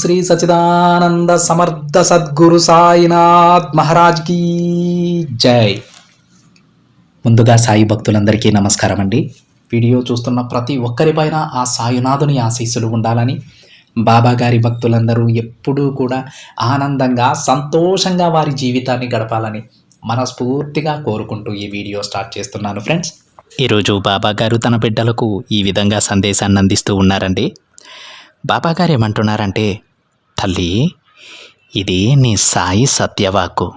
శ్రీ సచిదానంద సమర్థ సద్గురు సాయినాథ్ మహారాజ్ కీ జై. ముందుగా సాయి భక్తులందరికీ నమస్కారం అండి. వీడియో చూస్తున్న ప్రతి ఒక్కరిపైన ఆ సాయినాథుని ఆశీస్సులు ఉండాలని బాబా గారి భక్తులందరూ ఎప్పుడూ కూడా ఆనందంగా సంతోషంగా వారి జీవితాన్ని గడపాలని మనస్ఫూర్తిగా కోరుకుంటూ ఈ వీడియో స్టార్ట్ చేస్తున్నాను ఫ్రెండ్స్. ఈరోజు బాబా గారు తన బిడ్డలకు ఈ విధంగా సందేశాన్ని అందిస్తూ ఉన్నారండి. బాబా గారు ఏమంటున్నారంటే తల్లి ఇది నీ సాయి సత్యవాక్కు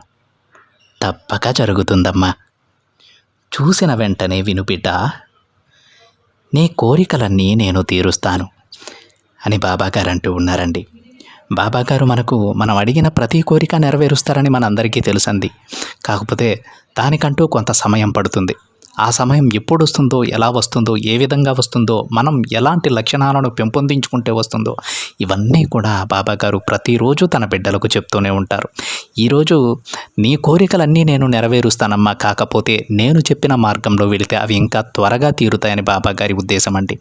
తప్పక జరుగుతుందమ్మా. చూసిన వెంటనే విను బిడ్డ నీ కోరికలన్నీ నేను తీరుస్తాను అని బాబాగారు అంటూ ఉన్నారండి. బాబాగారు మనకు మనం అడిగిన ప్రతి కోరిక నెరవేరుస్తారని మనందరికీ తెలుసంది కాకపోతే దానికంటూ కొంత సమయం పడుతుంది. ఆ సమయం ఎప్పుడు వస్తుందో ఎలా వస్తుందో ఏ విధంగా వస్తుందో మనం ఎలాంటి లక్షణాలను పెంపొందించుకుంటే వస్తుందో ఇవన్నీ కూడా బాబాగారు ప్రతిరోజు తన బిడ్డలకు చెప్తూనే ఉంటారు. ఈరోజు నీ కోరికలన్నీ నేను నెరవేరుస్తానమ్మా కాకపోతే నేను చెప్పిన మార్గంలో వెళితే అవి ఇంకా త్వరగా తీరుతాయని బాబాగారి ఉద్దేశం అండి.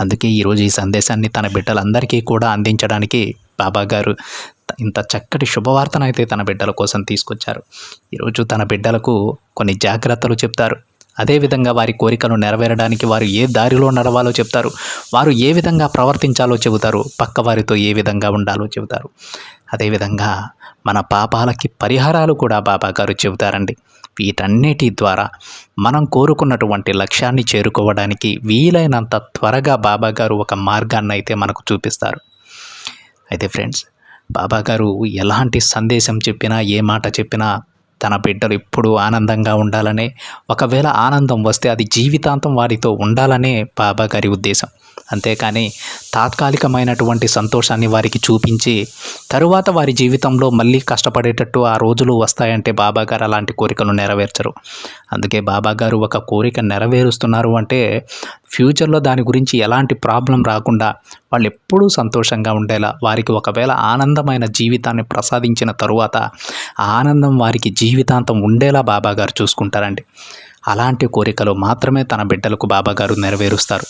అందుకే ఈరోజు ఈ సందేశాన్ని తన బిడ్డలందరికీ కూడా అందించడానికి బాబాగారు ఇంత చక్కటి శుభవార్తను అయితే తన బిడ్డల కోసం తీసుకొచ్చారు. ఈరోజు తన బిడ్డలకు కొన్ని జాగ్రత్తలు చెప్తారు. అదేవిధంగా వారి కోరికను నెరవేరడానికి వారు ఏ దారిలో నడవాలో చెప్తారు వారు ఏ విధంగా ప్రవర్తించాలో చెబుతారు పక్కవారితో ఏ విధంగా ఉండాలో చెబుతారు. అదేవిధంగా మన పాపాలకి పరిహారాలు కూడా బాబా గారు చెబుతారండి. వీటన్నిటి ద్వారా మనం కోరుకున్నటువంటి లక్ష్యాన్ని చేరుకోవడానికి వీలైనంత త్వరగా బాబా గారు ఒక మార్గాన్ని అయితే మనకు చూపిస్తారు. అయితే ఫ్రెండ్స్ బాబా గారు ఎలాంటి సందేశం చెప్పినా ఏ మాట చెప్పినా తన బిడ్డలు ఎప్పుడూ ఆనందంగా ఉండాలనే ఒకవేళ ఆనందం వస్తే అది జీవితాంతం వారితో ఉండాలనే బాబా గారి ఉద్దేశం. అంతేకాని తాత్కాలికమైనటువంటి సంతోషాన్ని వారికి చూపించి తరువాత వారి జీవితంలో మళ్ళీ కష్టపడేటట్టు ఆ రోజులు వస్తాయంటే బాబాగారు అలాంటి కోరికలు నెరవేర్చరు. అందుకే బాబాగారు ఒక కోరిక నెరవేరుస్తున్నారు అంటే ఫ్యూచర్లో దాని గురించి ఎలాంటి ప్రాబ్లం రాకుండా వాళ్ళు ఎప్పుడూ సంతోషంగా ఉండేలా వారికి ఒకవేళ ఆనందమైన జీవితాన్ని ప్రసాదించిన తరువాత ఆనందం వారికి జీవితాంతం ఉండేలా బాబాగారు చూసుకుంటారండి. అలాంటి కోరికలు మాత్రమే తన బిడ్డలకు బాబాగారు నెరవేరుస్తారు.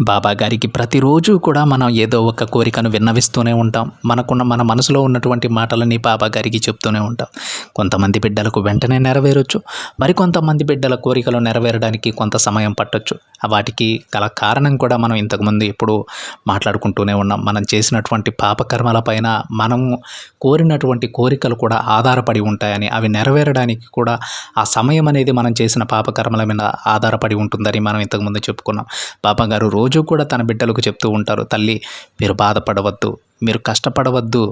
బాబా గారికి ప్రతిరోజు కూడా మనం ఏదో ఒక కోరికను విన్నవిస్తూనే ఉంటాం. మనకున్న మన మనసులో ఉన్నటువంటి మాటలని బాబా గారికి చెప్తూనే ఉంటాం. కొంతమంది బిడ్డలకు వెంటనే నెరవేరొచ్చు. మరికొంతమంది బిడ్డల కోరికలు నెరవేరడానికి కొంత సమయం పట్టొచ్చు. వాటికి గల కారణం కూడా మనం ఇంతకుముందు ఎప్పుడు మాట్లాడుకుంటూనే ఉన్నాం. మనం చేసినటువంటి పాపకర్మల పైన మనము కోరినటువంటి కోరికలు కూడా ఆధారపడి ఉంటాయని అవి నెరవేరడానికి కూడా ఆ సమయం అనేది మనం చేసిన పాపకర్మల మీద ఆధారపడి ఉంటుందని మనం ఇంతకుముందు చెప్పుకున్నాం. బాబా గారు రోజు కూడా తన బిడ్డలకు చెప్తూ ఉంటారు తల్లి మీరు బాధపడవద్దు మీరు కష్టపడవద్దు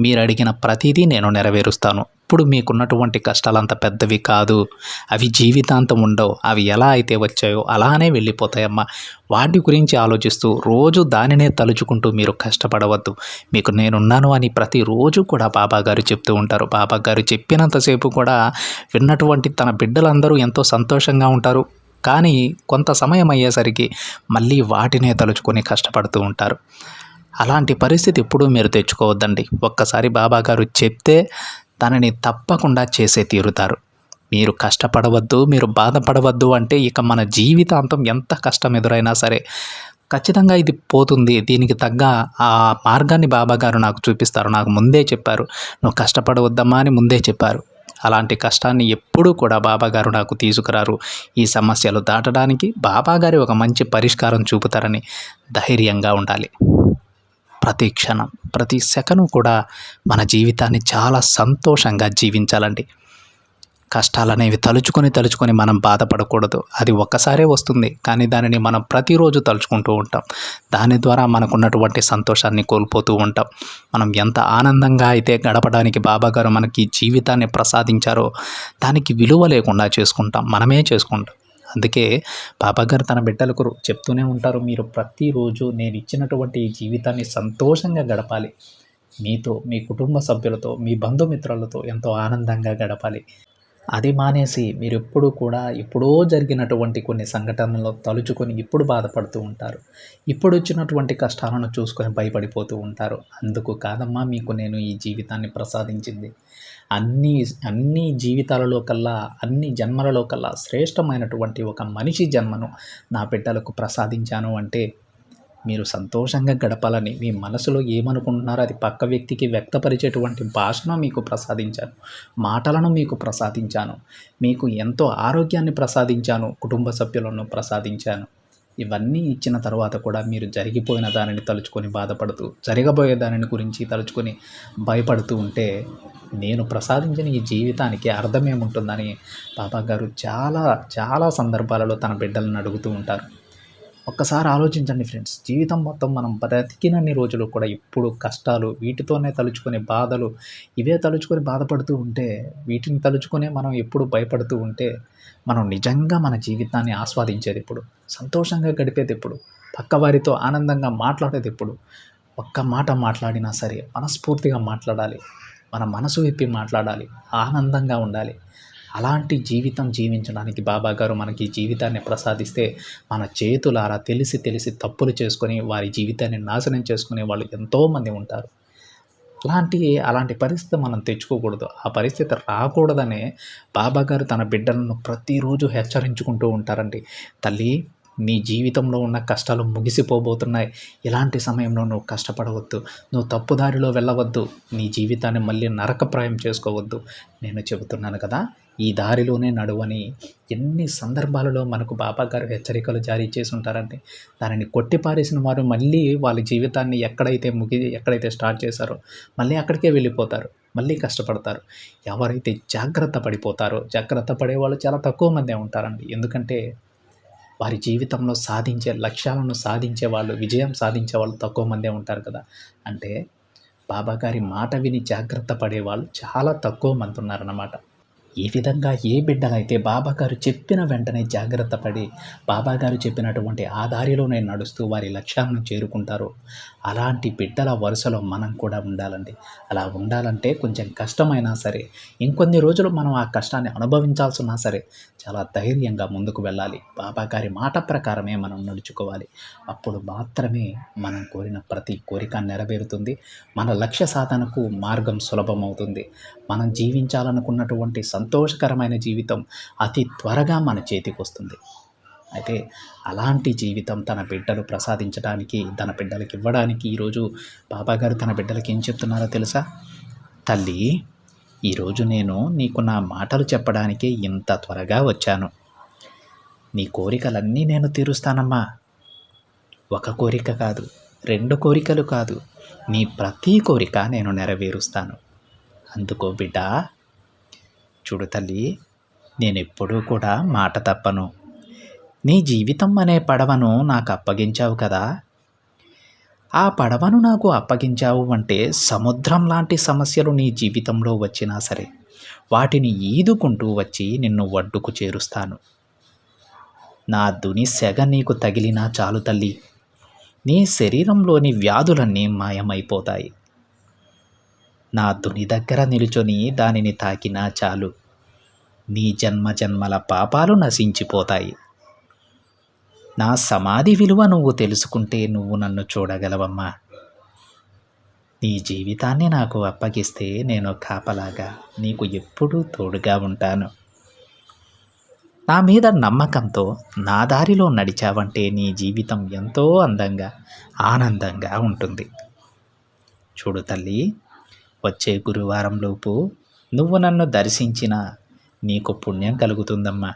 మీరు అడిగిన ప్రతిదీ నేను నెరవేరుస్తాను. ఇప్పుడు మీకున్నటువంటి కష్టాలు అంత పెద్దవి కాదు అవి జీవితాంతం ఉండవు అవి ఎలా అయితే వచ్చాయో అలానే వెళ్ళిపోతాయమ్మా. వాటి గురించి ఆలోచిస్తూ రోజు దానినే తలుచుకుంటూ మీరు కష్టపడవద్దు. మీకు నేనున్నాను అని ప్రతిరోజు కూడా బాబా గారు చెప్తూ ఉంటారు. బాబా గారు చెప్పినంతసేపు కూడా విన్నటువంటి తన బిడ్డలందరూ ఎంతో సంతోషంగా ఉంటారు. కానీ కొంత సమయం అయ్యేసరికి మళ్ళీ వాటినే తలుచుకొని కష్టపడుతూ ఉంటారు. అలాంటి పరిస్థితి ఎప్పుడూ మీరు తెచ్చుకోవద్దండి. ఒక్కసారి బాబాగారు చెప్తే తనని తప్పకుండా చేసే తీరుతారు. మీరు కష్టపడవద్దు మీరు బాధపడవద్దు అంటే ఇక మన జీవితాంతం ఎంత కష్టం ఎదురైనా సరే ఖచ్చితంగా ఇది పోతుంది. దీనికి తగ్గ ఆ మార్గాన్ని బాబాగారు నాకు చూపిస్తారు. నాకు ముందే చెప్పారు. నువ్వు కష్టపడవద్దమ్మా అని ముందే చెప్పారు. అలాంటి కష్టాన్ని ఎప్పుడూ కూడా బాబాగారు నాకు తీసుకురారు. ఈ సమస్యలు దాటడానికి బాబాగారి ఒక మంచి పరిష్కారం చూపుతారని ధైర్యంగా ఉండాలి. ప్రతి క్షణం ప్రతి సెకను కూడా మన జీవితాన్ని చాలా సంతోషంగా జీవించాలండి. కష్టాలనేవి తలుచుకొని తలుచుకొని మనం బాధపడకూడదు. అది ఒక్కసారే వస్తుంది. కానీ దానిని మనం ప్రతిరోజు తలుచుకుంటూ ఉంటాం. దాని ద్వారా మనకున్నటువంటి సంతోషాన్ని కోల్పోతూ ఉంటాం. మనం ఎంత ఆనందంగా అయితే గడపడానికి బాబాగారు మనకి జీవితాన్ని ప్రసాదించారో దానికి విలువ లేకుండా చేసుకుంటాం. మనమే చేసుకుంటాం. అందుకే బాబాగారు తన బిడ్డలకు చెప్తూనే ఉంటారు మీరు ప్రతిరోజు నేను ఇచ్చినటువంటి ఈ జీవితాన్ని సంతోషంగా గడపాలి. మీతో మీ కుటుంబ సభ్యులతో మీ బంధుమిత్రులతో ఎంతో ఆనందంగా గడపాలి. అది మానేసి మీరు ఎప్పుడు కూడా ఎప్పుడో జరిగినటువంటి కొన్ని సంఘటనలు తలుచుకొని ఇప్పుడు బాధపడుతూ ఉంటారు. ఇప్పుడు వచ్చినటువంటి కష్టాలను చూసుకొని భయపడిపోతూ ఉంటారు. అందుకు కాదమ్మా మీకు నేను ఈ జీవితాన్ని ప్రసాదించింది. అన్ని అన్ని జీవితాలలో కల్లా అన్ని జన్మలలో కల్లా శ్రేష్టమైనటువంటి ఒక మనిషి జన్మను నా బిడ్డలకు ప్రసాదించాను అంటే మీరు సంతోషంగా గడపాలని మీ మనసులో ఏమనుకుంటున్నారో అది పక్క వ్యక్తికి వ్యక్తపరిచేటువంటి భాషను మీకు ప్రసాదించాను మాటలను మీకు ప్రసాదించాను మీకు ఎంతో ఆరోగ్యాన్ని ప్రసాదించాను కుటుంబ సభ్యులను ప్రసాదించాను. ఇవన్నీ ఇచ్చిన తర్వాత కూడా మీరు జరిగిపోయిన దానిని తలుచుకొని బాధపడుతూ జరగబోయే దానిని గురించి తలుచుకొని భయపడుతూ ఉంటే నేను ప్రసాదించిన ఈ జీవితానికి అర్థమేముంటుందని బాబా గారు చాలా చాలా సందర్భాలలో తన బిడ్డలను అడుగుతూ ఉంటారు. ఒక్కసారి ఆలోచించండి ఫ్రెండ్స్. జీవితం మొత్తం మనం బ్రతికినన్ని రోజులు కూడా ఇప్పుడు కష్టాలు వీటితోనే తలుచుకునే బాధలు ఇవే తలుచుకొని బాధపడుతూ ఉంటే వీటిని తలుచుకునే మనం ఎప్పుడు భయపడుతూ ఉంటే మనం నిజంగా మన జీవితాన్ని ఆస్వాదించేది ఇప్పుడు సంతోషంగా గడిపేది ఇప్పుడు పక్కవారితో ఆనందంగా మాట్లాడేది ఇప్పుడు ఒక్క మాట మాట్లాడినా సరే మనస్ఫూర్తిగా మాట్లాడాలి. మన మనసు విప్పి మాట్లాడాలి. ఆనందంగా ఉండాలి. అలాంటి జీవితం జీవించడానికి బాబా గారు మనకి జీవితాన్ని ప్రసాదిస్తే మన చేతులారా తెలిసి తెలిసి తప్పులు చేసుకొని వారి జీవితాన్ని నాశనం చేసుకునే వాళ్ళు ఎంతోమంది ఉంటారు. అలాంటి అలాంటి పరిస్థితి మనం తెచ్చుకోకూడదు. ఆ పరిస్థితి రాకూడదనే బాబా గారు తన బిడ్డలను ప్రతిరోజు హెచ్చరించుకుంటూ ఉంటారండి. తల్లి నీ జీవితంలో ఉన్న కష్టాలు ముగిసిపోబోతున్నాయి. ఇలాంటి సమయంలో నువ్వు కష్టపడవద్దు. నువ్వు తప్పుదారిలో వెళ్ళవద్దు. నీ జీవితాన్ని మళ్ళీ నరకప్రాయం చేసుకోవద్దు. నేను చెబుతున్నాను కదా ఈ దారిలోనే నడువని. ఎన్ని సందర్భాలలో మనకు బాబా గారు హెచ్చరికలు జారీ చేసి ఉంటారంటే దానిని కొట్టిపారేసిన వారు మళ్ళీ వాళ్ళ జీవితాన్ని ఎక్కడైతే ముగి ఎక్కడైతే స్టార్ట్ చేశారో మళ్ళీ అక్కడికే వెళ్ళిపోతారు. మళ్ళీ కష్టపడతారు. ఎవరైతే జాగ్రత్త పడిపోతారో జాగ్రత్త పడే వాళ్ళు చాలా తక్కువ మందే ఉంటారండి. ఎందుకంటే వారి జీవితంలో సాధించే లక్ష్యాలను సాధించే వాళ్ళు విజయం సాధించే వాళ్ళు తక్కువ మందే ఉంటారు కదా. అంటే బాబా గారి మాట విని జాగ్రత్త పడేవాళ్ళు చాలా తక్కువ మంది ఉన్నారన్నమాట. ఈ విధంగా ఏ బిడ్డలైతే బాబాగారు చెప్పిన వెంటనే జాగ్రత్త పడి బాబాగారు చెప్పినటువంటి ఆ దారిలోనే నడుస్తూ వారి లక్ష్యాలను చేరుకుంటారు. అలాంటి బిడ్డల వరుసలో మనం కూడా ఉండాలండి. అలా ఉండాలంటే కొంచెం కష్టమైనా సరే ఇంకొన్ని రోజులు మనం ఆ కష్టాన్ని అనుభవించాల్సినా సరే చాలా ధైర్యంగా ముందుకు వెళ్ళాలి. బాబా గారి మాట ప్రకారమే మనం నడుచుకోవాలి. అప్పుడు మాత్రమే మనం కోరిన ప్రతి కోరిక నెరవేరుతుంది. మన లక్ష్య సాధనకు మార్గం సులభమవుతుంది. మనం జీవించాలనుకున్నటువంటి సంతోషకరమైన జీవితం అతి త్వరగా మన చేతికి వస్తుంది. అయితే అలాంటి జీవితం తన బిడ్డలు ప్రసాదించడానికి తన బిడ్డలకి ఇవ్వడానికి ఈరోజు బాబాగారు తన బిడ్డలకి ఏం చెప్తున్నారో తెలుసా? తల్లి ఈరోజు నేను నీకు నా మాటలు చెప్పడానికి ఇంత త్వరగా వచ్చాను. నీ కోరికలన్నీ నేను తీరుస్తానమ్మా. ఒక కోరిక కాదు రెండు కోరికలు కాదు నీ ప్రతి కోరిక నేను నెరవేరుస్తాను. అందుకో బిడ్డ. చూడు తల్లి నేను ఎప్పుడూ కూడా మాట తప్పను. నీ జీవితం అనే పడవను నాకు అప్పగించావు కదా. ఆ పడవను నాకు అప్పగించావు అంటే సముద్రం లాంటి సమస్యలు నీ జీవితంలో వచ్చినా సరే వాటిని ఈదుకుంటూ వచ్చి నిన్ను ఒడ్డుకు చేరుస్తాను. నా దుని సెగ నీకు తగిలినా చాలు తల్లి. నీ శరీరంలోని వ్యాధులన్నీ మాయమైపోతాయి. నా దుని దగ్గర నిలుచొని దానిని తాకినా చాలు. నీ జన్మ జన్మల పాపాలు నశించిపోతాయి. నా సమాధి విలువ నువ్వు తెలుసుకుంటే నువ్వు నన్ను చూడగలవమ్మా. నీ జీవితాన్ని నాకు అప్పగిస్తే నేను కాపలాగా నీకు ఎప్పుడూ తోడుగా ఉంటాను. నా మీద నమ్మకంతో నా దారిలో నడిచావంటే నీ జీవితం ఎంతో అందంగా ఆనందంగా ఉంటుంది. చూడు తల్లి వచ్చే గురువారంలోపు నువ్వు నన్ను దర్శించిన నీకు పుణ్యం కలుగుతుందమ్మా.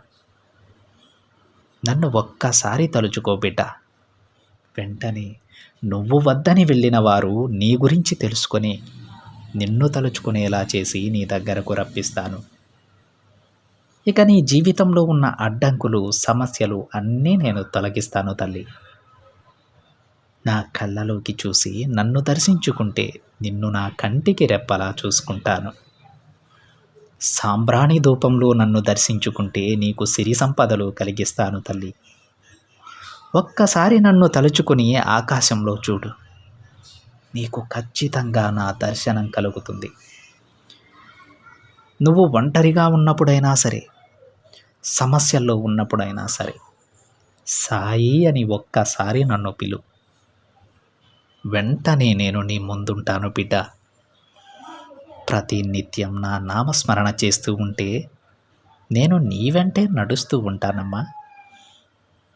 నన్ను ఒక్కసారి తలుచుకో బిడ్డ. వెంటనే నువ్వు వద్దని వెళ్ళిన వారు నీ గురించి తెలుసుకొని నిన్ను తలుచుకునేలా చేసి నీ దగ్గరకు రప్పిస్తాను. ఇక నీ జీవితంలో ఉన్న అడ్డంకులు సమస్యలు అన్నీ నేను తొలగిస్తాను తల్లి. నా కళ్ళలోకి చూసి నన్ను దర్శించుకుంటే నిన్ను నా కంటికి రెప్పలా చూసుకుంటాను. సాంబ్రాణి ధూపంలో నన్ను దర్శించుకుంటే నీకు సిరి సంపదలు కలిగిస్తాను తల్లి. ఒక్కసారి నన్ను తలుచుకుని ఆకాశంలో చూడు. నీకు ఖచ్చితంగా నా దర్శనం కలుగుతుంది. నువ్వు ఒంటరిగా ఉన్నప్పుడైనా సరే సమస్యల్లో ఉన్నప్పుడైనా సరే సాయి అని ఒక్కసారి నన్ను పిలు. వెంటనే నేను నీ ముందుంటాను బిడ్డ. ప్రతి నిత్యం నా నామస్మరణ చేస్తూ ఉంటే నేను నీ వెంటే నడుస్తూ ఉంటానమ్మా.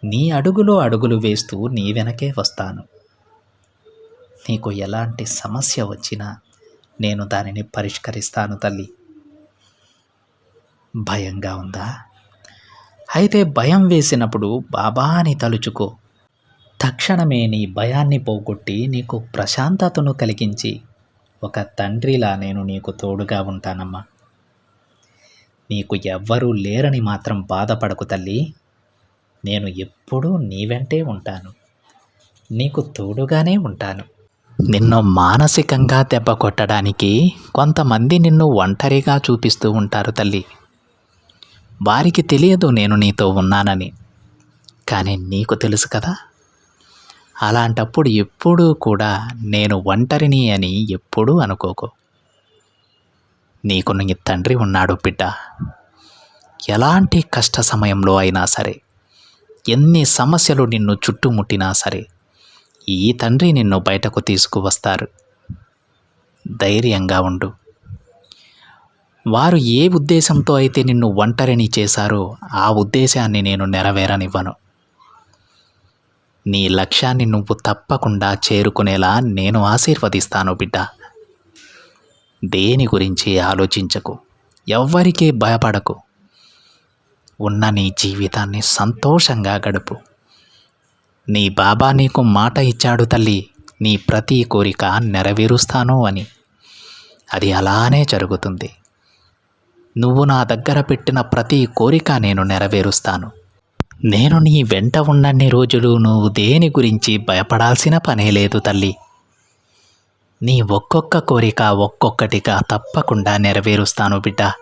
నీ అడుగులో అడుగులు వేస్తూ నీ వెనకే వస్తాను. నీకు ఎలాంటి సమస్య వచ్చినా నేను దానిని పరిష్కరిస్తాను తల్లి. భయంగా ఉందా? అయితే భయం వేసినప్పుడు బాబా అని తలుచుకో. తక్షణమే నీ భయాన్ని పోగొట్టి నీకు ప్రశాంతతను కలిగించి ఒక తండ్రిలా నేను నీకు తోడుగా ఉంటానమ్మా. నీకు ఎవ్వరూ లేరని మాత్రం బాధపడకు తల్లి. నేను ఎప్పుడూ నీ వెంటే ఉంటాను. నీకు తోడుగానే ఉంటాను. నిన్ను మానసికంగా దెబ్బ కొట్టడానికి కొంతమంది నిన్ను ఒంటరిగా చూపిస్తూ ఉంటారు తల్లి. వారికి తెలియదు నేను నీతో ఉన్నానని. కానీ నీకు తెలుసు కదా అలాంటప్పుడు ఎప్పుడూ కూడా నేను ఒంటరిని అని ఎప్పుడూ అనుకోకు. నీకు నీ తండ్రి ఉన్నాడు బిడ్డ. ఎలాంటి కష్ట సమయంలో అయినా సరే ఎన్ని సమస్యలు నిన్ను చుట్టుముట్టినా సరే ఈ తండ్రి నిన్ను బయటకు తీసుకువస్తారు. ధైర్యంగా ఉండు. వారు ఏ ఉద్దేశంతో అయితే నిన్ను ఒంటరిని చేశారో ఆ ఉద్దేశాన్ని నేను నెరవేరనివ్వను. నీ లక్ష్యాన్ని నువ్వు తప్పకుండా చేరుకునేలా నేను ఆశీర్వదిస్తాను బిడ్డ. దేని గురించి ఆలోచించకు ఎవ్వరికీ భయపడకు. ఉన్న నీ జీవితాన్ని సంతోషంగా గడుపు. నీ బాబా నీకు మాట ఇచ్చాడు తల్లి నీ ప్రతి కోరిక నెరవేరుస్తాను అని. అది అలానే జరుగుతుంది. నువ్వు నా దగ్గర పెట్టిన ప్రతి కోరిక నేను నెరవేరుస్తాను. నేను నీ వెంట ఉన్నన్ని రోజులు నువ్వు దేని గురించి భయపడాల్సిన పనే లేదు తల్లి. నీ ఒక్కొక్క కోరిక ఒక్కొక్కటిగా తప్పకుండా నెరవేరుస్తాను బిడ్డ.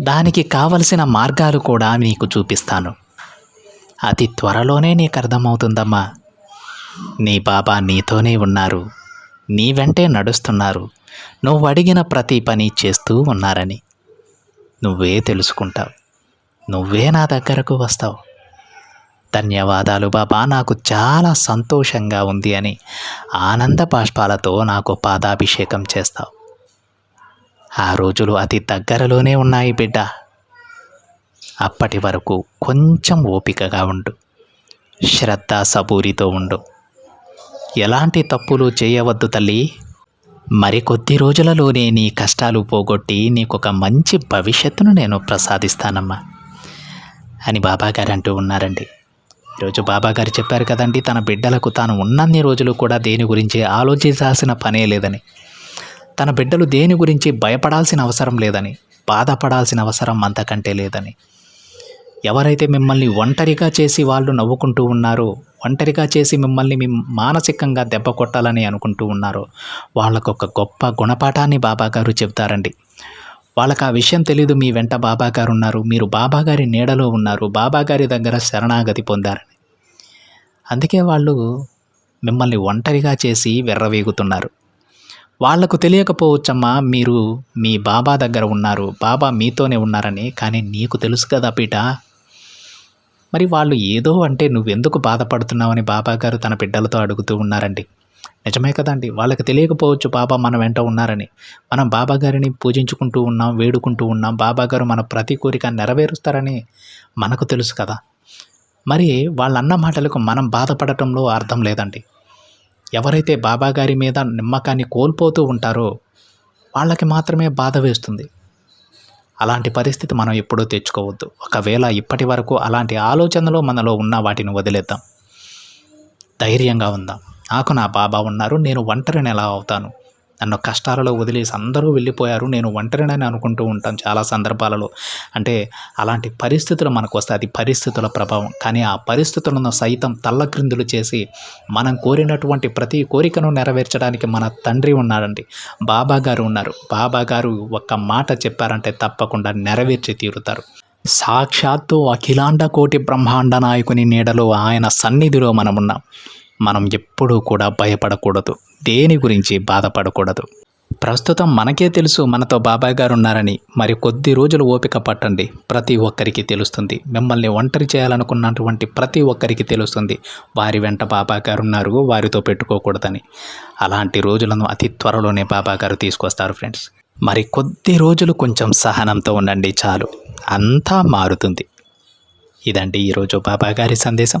దానికి కావలసిన మార్గాలు కూడా నీకు చూపిస్తాను. అతి త్వరలోనే నీకు అర్థమవుతుందమ్మా. నీ బాబా నీతోనే ఉన్నారు. నీ వెంటే నడుస్తున్నారు. నువ్వు అడిగిన ప్రతి పని చేస్తూ ఉన్నారని. నువ్వే తెలుసుకుంటావు. నువ్వే నా దగ్గరకు వస్తావు. ధన్యవాదాలు బాబా నాకు చాలా సంతోషంగా ఉంది అని ఆనంద బాష్పాలతో నాకు పాదాభిషేకం చేస్తావు. ఆ రోజులు అతి దగ్గరలోనే ఉన్నాయి బిడ్డ. అప్పటి వరకు కొంచెం ఓపికగా ఉండు. శ్రద్ధ సబూరితో ఉండు. ఎలాంటి తప్పులు చేయవద్దు తల్లి. మరికొద్ది రోజులలోనే నీ కష్టాలు పోగొట్టి నీకు ఒక మంచి భవిష్యత్తును నేను ప్రసాదిస్తానమ్మా. అని బాబాగారు అంటూ ఉన్నారండి. ఈరోజు బాబాగారు చెప్పారు కదండి తన బిడ్డలకు తాను ఉన్నన్ని రోజులు కూడా దేని గురించి ఆలోచించాల్సిన పనే లేదని. తన బిడ్డలు దేని గురించి భయపడాల్సిన అవసరం లేదని బాధపడాల్సిన అవసరం అంతకంటే లేదని. ఎవరైతే మిమ్మల్ని ఒంటరిగా చేసి వాళ్ళు నవ్వుకుంటూ ఉన్నారో ఒంటరిగా చేసి మిమ్మల్ని మీ మానసికంగా దెబ్బ కొట్టాలని అనుకుంటూ ఉన్నారో వాళ్ళకొక గొప్ప గుణపాఠాన్ని బాబాగారు చెబుతారండి. వాళ్ళకి ఆ విషయం తెలియదు మీ వెంట బాబాగారు ఉన్నారు మీరు బాబాగారి నీడలో ఉన్నారు బాబాగారి దగ్గర శరణాగతి పొందారని. అందుకే వాళ్ళు మిమ్మల్ని ఒంటరిగా చేసి వెర్రవేగుతున్నారు. వాళ్ళకు తెలియకపోవచ్చమ్మా మీరు మీ బాబా దగ్గర ఉన్నారు బాబా మీతోనే ఉన్నారని కానీ నీకు తెలుసు కదా పీట. మరి వాళ్ళు ఏదో అంటే నువ్వెందుకు బాధపడుతున్నావని బాబా గారు తన బిడ్డలతో అడుగుతూ ఉన్నారండి. నిజమే కదండి. వాళ్ళకి తెలియకపోవచ్చు బాబా మన వెంట ఉన్నారని. మనం బాబా గారిని పూజించుకుంటూ ఉన్నాం వేడుకుంటూ ఉన్నాం. బాబా గారు మన ప్రతి కోరిక నెరవేరుస్తారని మనకు తెలుసు కదా. మరి వాళ్ళన్న మాటలకు మనం బాధపడటంలో అర్థం లేదండి. ఎవరైతే బాబా గారి మీద నమ్మకాన్ని కోల్పోతూ ఉంటారో వాళ్ళకి మాత్రమే బాధ వేస్తుంది. అలాంటి పరిస్థితి మనం ఎప్పుడూ తెచ్చుకోవద్దు. ఒకవేళ ఇప్పటి వరకు అలాంటి ఆలోచనలో మనలో ఉన్న వాటిని వదిలేద్దాం. ధైర్యంగా ఉందాం. నాకు నా బాబా ఉన్నారు నేను ఒంటరిని ఎలా అవుతాను? నన్ను కష్టాలలో వదిలేసి అందరూ వెళ్ళిపోయారు నేను ఒంటరినని అనుకుంటూ ఉంటాను చాలా సందర్భాలలో. అంటే అలాంటి పరిస్థితులు మనకు వస్తాయి అది పరిస్థితుల ప్రభావం. కానీ ఆ పరిస్థితులను సైతం తల్లక్రిందులు చేసి మనం కోరినటువంటి ప్రతి కోరికను నెరవేర్చడానికి మన తండ్రి ఉన్నాడండి. బాబా గారు ఉన్నారు. బాబా గారు ఒక్క మాట చెప్పారంటే తప్పకుండా నెరవేర్చి తీరుతారు. సాక్షాత్తు అఖిలాండ కోటి బ్రహ్మాండ నాయకుని నీడలో ఆయన సన్నిధిలో మనమున్నాం. మనం ఎప్పుడూ కూడా భయపడకూడదు. దేని గురించి బాధపడకూడదు. ప్రస్తుతం మనకే తెలుసు మనతో బాబాయ్ గారు ఉన్నారని. మరి కొద్ది రోజులు ఓపిక పట్టండి. ప్రతి ఒక్కరికి తెలుస్తుంది. మిమ్మల్ని ఒంటరి చేయాలనుకున్నటువంటి ప్రతి ఒక్కరికి తెలుస్తుంది. వారి వెంట బాబా గారు ఉన్నారు. వారితో పెట్టుకోకూడదని. అలాంటి రోజులను అతి త్వరలోనే బాబా గారు తీసుకొస్తారు ఫ్రెండ్స్. మరి కొద్ది రోజులు కొంచెం సహనంతో ఉండండి చాలు. అంతా మారుతుంది. ఇదండి ఈరోజు బాబా గారి సందేశం.